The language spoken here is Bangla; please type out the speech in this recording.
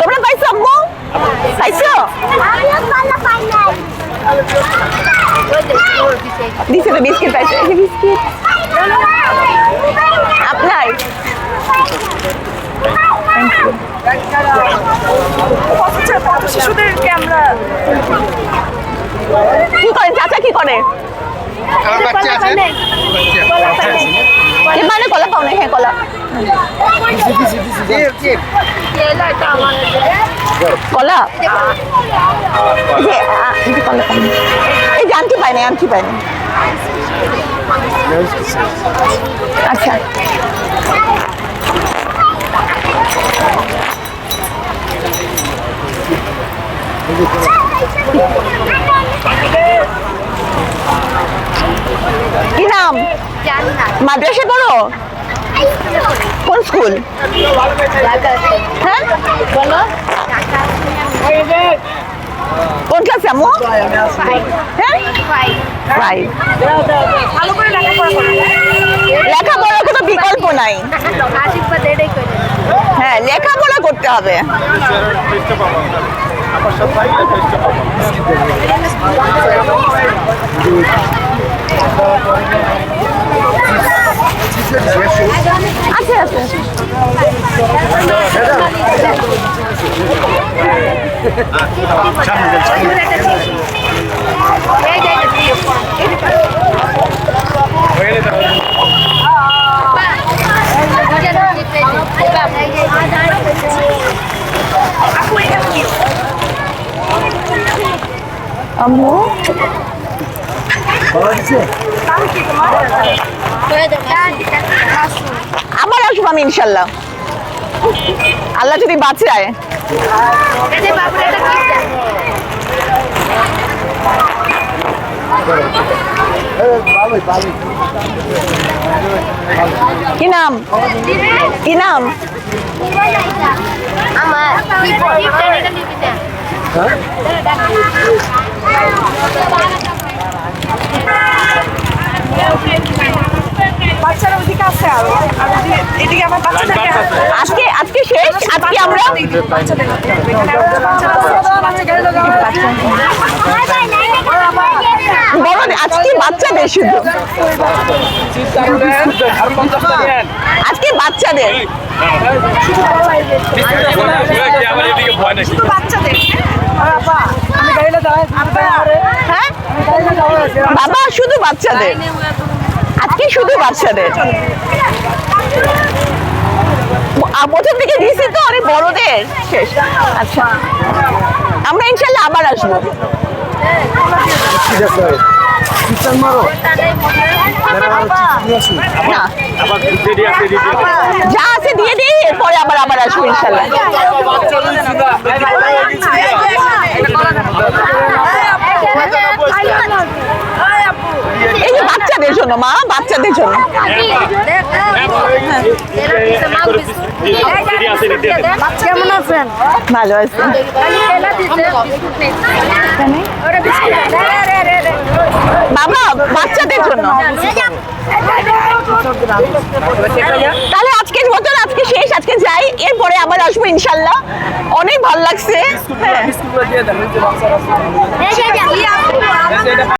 তোমরা পাইছো আম্মু? পাইছো? দিছে তো বিস্কিট পাইছো। বিস্কিট আপনার? শিশুদেরকে আমরা কি করে? চাচা কি করে? আমার বাচ্চা আছে। মানে কলা পাও না হ্যাঁ কলা। কলা? এই যে আ, এই যে কলা পাও না। এই যে আনটি পাই না আনটি পাই না আচ্ছা কি নাম মাদ্রাসে পড়ো? কোন স্কুল? হ্যাঁ? কোন ক্লাসে আম্মু? হ্যাঁ? লেখাপড়া লেখাপড়ার কোনো বিকল্প নাই। হ্যাঁ লেখাপড়া করতে হবে। আছে আছে এই যে এই যে আম্মু আবার আসব আমি ইনশাল্লাহ আল্লাহ যদি বাঁচায়। কি নাম? কি নাম? আমার বাচ্চারা ওদিকে আছে আরও আর ওদিকে- এদিকে আমার বাচ্চাদেরকে আজকে আজকে শেষ আজকে আমরা বাচ্চাদের এখানে আরও বাচ্চারা আছে বাচ্চা গেলে বড় আজকে বাচ্চাদের শুধু। আজকে বাচ্চাদের বাবা শুধু বাচ্চাদের আজকে শুধু বাচ্চাদের প্রথম থেকে দিয়েছি তো অনেক বড়দের। শেষ। আচ্ছা। আমরা ইনশাল্লাহ আবার আসব। না। যা আছে দিয়ে দিই এরপরে আবার আবার আসব ইনশাল্লাহ এই যে বাচ্চাদের জন্য মা বাচ্চাদের জন্য। কেমন আছেন? ভালো আছে। বাবা বাচ্চাদের জন্য। তাহলে আজকের মতন আজকে শেষ আজকে যাই। এরপরে আবার আসব ইনশাল্লাহ। অনেক ভালো লাগছে। হ্যাঁ।